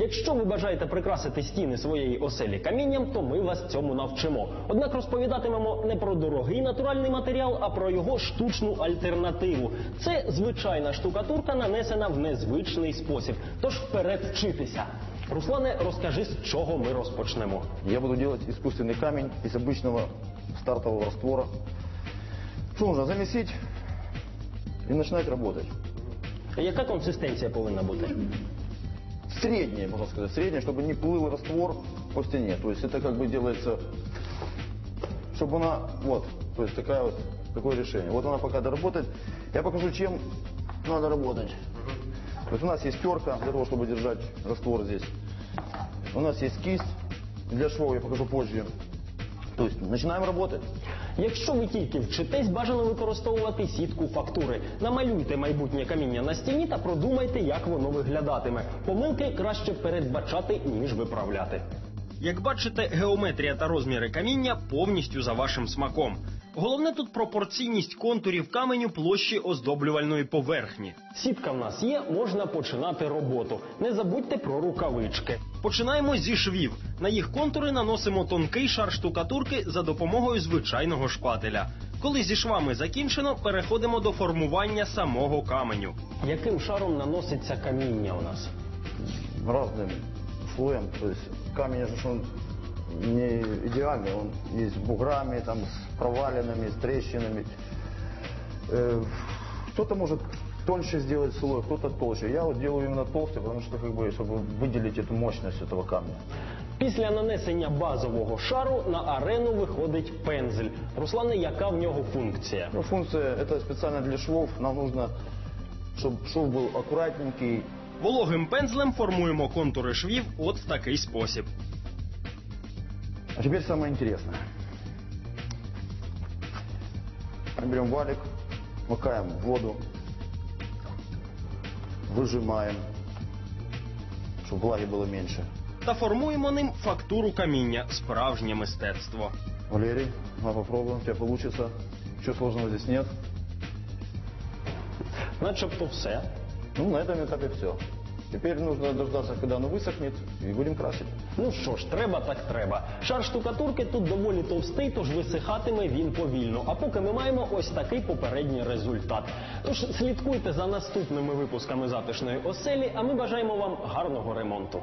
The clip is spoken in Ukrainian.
Якщо ви бажаєте прикрасити стіни своєї оселі камінням, то ми вас цьому навчимо. Однак розповідатимемо не про дорогий натуральний матеріал, а про його штучну альтернативу. Це звичайна штукатурка, нанесена в незвичний спосіб. Тож вперед вчитися. Руслане, розкажи, з чого ми розпочнемо. Я буду делать искусственный камень из обычного стартового раствора. Что нужно? Замесить и начинать работать. Яка консистенція повинна бути? Среднее, можно сказать, среднее, чтобы не плыл раствор по стене. То есть это как бы делается, чтобы она, вот, то есть такая вот, такое решение. Вот она пока доработает. Я покажу, чем надо работать. То есть у нас есть терка для того, чтобы держать раствор здесь. У нас есть кисть для швов, я покажу позже. То починаємо роботи. Якщо ви тільки вчитесь, бажано використовувати сітку фактури. Намалюйте майбутнє каміння на стіні та продумайте, як воно виглядатиме. Помилки краще передбачати, ніж виправляти. Як бачите, геометрія та розміри каміння повністю за вашим смаком. Головне тут пропорційність контурів каменю площі оздоблювальної поверхні. Сітка в нас є, можна починати роботу. Не забудьте про рукавички. Починаємо зі швів. На їх контури наносимо тонкий шар штукатурки за допомогою звичайного шпателя. Коли зі швами закінчено, переходимо до формування самого каменю. Яким шаром наноситься каміння у нас? разным слоем. То есть камень же ж он не идеальный, он есть с буграми, там, с провалинами, с трещинами. Э, Кто-то может тоньше сделать слой, кто-то толще. Я вот делаю именно толстый, потому что как бы, чтобы выделить эту мощность этого камня. Після нанесення базового шару на арену виходить пензель. Руслане, яка в нього функція? Ну, функция это специально для швов. Нам нужно, чтобы шов был аккуратненький. Вологим пензлем формуємо контури швів от в такий спосіб. А теперь самое интересное. Мы берем валик, макаем в воду, выжимаем, чтобы влаги было меньше. Та формуємо ним фактуру каміння справжнє мистецтво. Валерий, на попробуем, у тебя получится. Ничего сложного здесь нет. Начебто все. Ну, на этом этапе все. Теперь нужно дождаться, когда оно высохнет, и будем красить. Ну що ж, треба так треба. Шар штукатурки тут доволі товстий, тож висихатиме він повільно. А поки ми маємо ось такий попередній результат. Тож слідкуйте за наступними випусками затишної оселі, а ми бажаємо вам гарного ремонту.